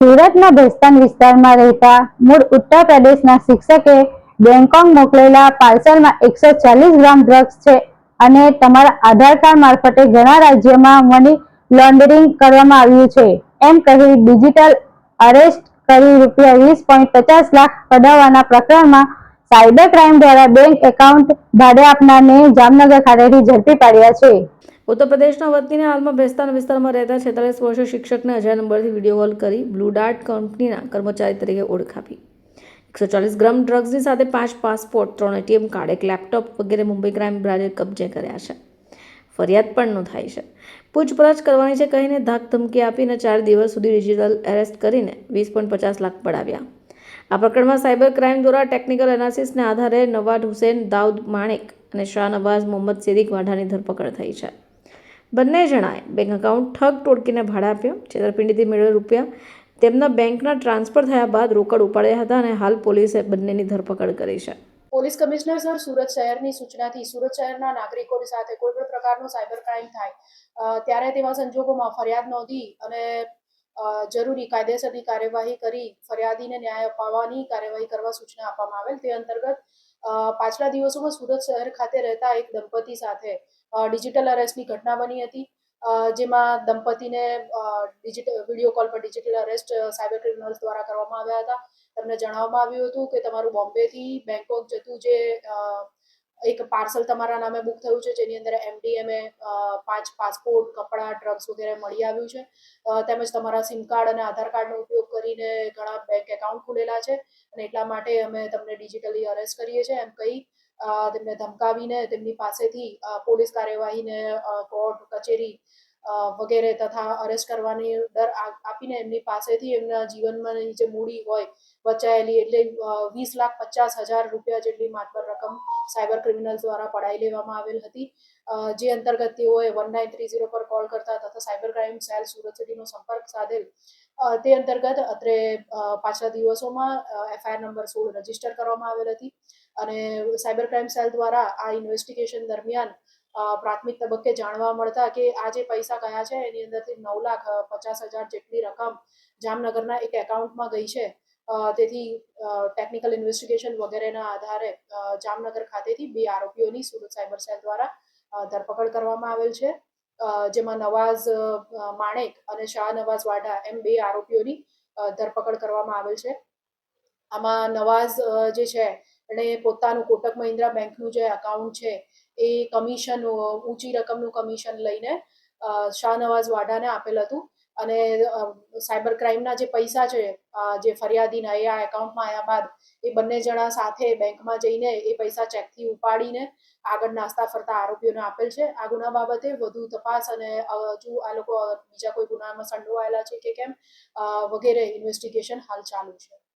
સુરતના ભેસ્તાન વિસ્તારમાં રહેતા મૂળ ઉત્તર પ્રદેશના શિક્ષકે બેંકોક મોકલેલા પાર્સલમાં એકસો ચાલીસ ગ્રામ ડ્રગ્સ છે અને તમારા આધાર કાર્ડ મારફતે ઘણા રાજ્યોમાં મની લોન્ડરિંગ કરવામાં આવ્યું છે. એમ કહી ડિજિટલ અરેસ્ટ કરી રૂપિયા વીસ પોઈન્ટ પચાસ લાખ પડાવવાના પ્રકરણમાં સાયબર ક્રાઇમ દ્વારા બેંક એકાઉન્ટ ભાડે આપનારને જામનગર ખાતેથી ઝડપી પાડ્યા છે. ઉત્તર પ્રદેશના વતનીને હાલમાં ભેસ્તાન વિસ્તારમાં રહેતા છેતાલીસ વર્ષીય શિક્ષકને અજાણ નંબરથી વીડિયો કોલ કરી બ્લુ ડાર્ટ કંપનીના કર્મચારી તરીકે ઓળખ આપી. એકસો ચાલીસ ગ્રામ ડ્રગ્સની સાથે પાંચ પાસપોર્ટ, ત્રણ એટીએમ કાર્ડ, એક લેપટોપ વગેરે મુંબઈ ક્રાઇમ બ્રાન્ચે કબજે કર્યા છે. ફરિયાદ પણ નોંધાઈ છે. પૂછપરછ કરવાની છે કહીને ધાક ધમકી આપીને ચાર દિવસ સુધી ડિજિટલ એરેસ્ટ કરીને વીસ પોઈન્ટ પચાસ લાખ પડાવ્યા. આ પ્રકરણમાં સાયબર ક્રાઇમ દ્વારા ટેકનિકલ એનાલિસિસને આધારે નવાડ હુસેન દાઉદ માણેક અને શાહ નવાઝ મોહમ્મદ સિદ્દીક વાઢાની ધરપકડ થઈ છે. બંને જણાએ બેંક એકાઉન્ટ ઠગ ટોળકીને ભાડે આપ્યો. છેતરપિંડીથી મેળવેલ રૂપિયા તેમના બેંકના ટ્રાન્સફર થયા બાદ રોકડ ઉપાડ્યા હતા અને હાલ પોલીસે બંનેની ધરપકડ કરી છે. પોલીસ કમિશનર સર, સુરત શહેરની સૂચનાથી સુરત શહેરના નાગરિકોની સાથે કોઈ પણ પ્રકારનો સાયબર ક્રાઇમ થાય ત્યારે તેવા સંજોગોમાં ફરિયાદ નોંધી અને જરૂરી કાયદેસરની કાર્યવાહી કરી, ફરિયાદીને ન્યાય અપાવવાની કાર્યવાહી કરવા સૂચના આપવામાં આવેલ. તે અંતર્ગત પાછલા દિવસોમાં સુરત શહેર ખાતે રહેતા એક દંપતી સાથે ડિજિટલ અરેસ્ટની ઘટના બની હતી. જેમાં દંપતીને ડિજિટલ વીડિયો કોલ પર ડિજિટલ અરેસ્ટ સાયબર ક્રિમિનલ્સ દ્વારા કરવામાં આવ્યા હતા. તમને જણાવવામાં આવ્યું હતું કે તમારું બોમ્બેથી બેંકોક જતું જે એક પાર્સલ તમારા નામે બુક થયું છે, જેની અંદર એમડીએમએ પાંચ પાસપોર્ટ, કપડાં ડ્રગ્સ વગેરે મળી આવ્યું છે. તેમજ તમારા સિમ કાર્ડ અને આધાર કાર્ડનો ઉપયોગ કરીને ઘણા બેંક એકાઉન્ટ ખુલેલા છે. અને એટલા માટે અમે તમને ડિજિટલી અરેસ્ટ કરીએ છીએ. એમ કહી તેમને ધમકાવીને તેમની પાસેથી પોલીસ કાર્યવાહીને કોર્ટ, કચેરી વગેરે તથા અરેસ્ટ કરવાની ડર આપીને એમની પાસેથી એમના જીવનમાં જે મૂડી હોય, બચાયેલી એટલે વીસ લાખ પચાસ હજાર રૂપિયા જેટલી માતબર રકમ સાયબર ક્રિમિનલ્સ દ્વારા પડાવી લેવામાં આવેલ હતી. જે અંતર્ગત તેઓએ વન નાઇન થ્રી ઝીરો પર કોલ કરતા તથા સાયબર ક્રાઇમ સેલ સુરત સિટીનો સંપર્ક સાધેલ. તે અંતર્ગત અત્રે પાછલા દિવસોમાં એફઆઈઆર નંબર સોળ રજિસ્ટર કરવામાં આવેલ હતી. અને સાયબર ક્રાઇમ સેલ દ્વારા આ ઇન્વેસ્ટિગેશન દરમિયાન પ્રાથમિક તબક્કે જાણવા મળતા કે આ જે પૈસા ગયા છે, એની અંદરથી નવ લાખ પચાસ હજાર જેટલી રકમ જામનગરના એક એકાઉન્ટમાં ગઈ છે. તેથી ટેકનિકલ ઇન્વેસ્ટિગેશન વગેરેના આધારે જામનગર ખાતેથી બે આરોપીઓની સુરત સાયબર સેલ દ્વારા ધરપકડ કરવામાં આવેલ છે. જેમાં નવાઝ માણેક અને શાહ નવાઝ વાઢા એમ બે આરોપીઓની ધરપકડ કરવામાં આવેલ છે. આમાં નવાઝ જે છે એણે પોતાનું કોટક મહિન્દ્રા બેંકનું જે અકાઉન્ટ છે, એ કમિશન ઊંચી રકમનું કમિશન લઈને શાહનવાઝ વાડાને આપેલ હતું. અને સાયબર ક્રાઇમના જે પૈસા છે જે ફરિયાદીના, એ આ એકાઉન્ટમાં આવ્યા બાદ, એ બંને જણા સાથે બેંકમાં જઈને એ પૈસા ચેકથી ઉપાડીને આગળ નાસ્તા ફરતા આરોપીઓને આપેલ છે. આ ગુના બાબતે વધુ તપાસ અને હજુ આ લોકો બીજા કોઈ ગુનામાં સંડોવાયેલા છે કે કેમ વગેરે ઇન્વેસ્ટિગેશન હાલ ચાલુ છે.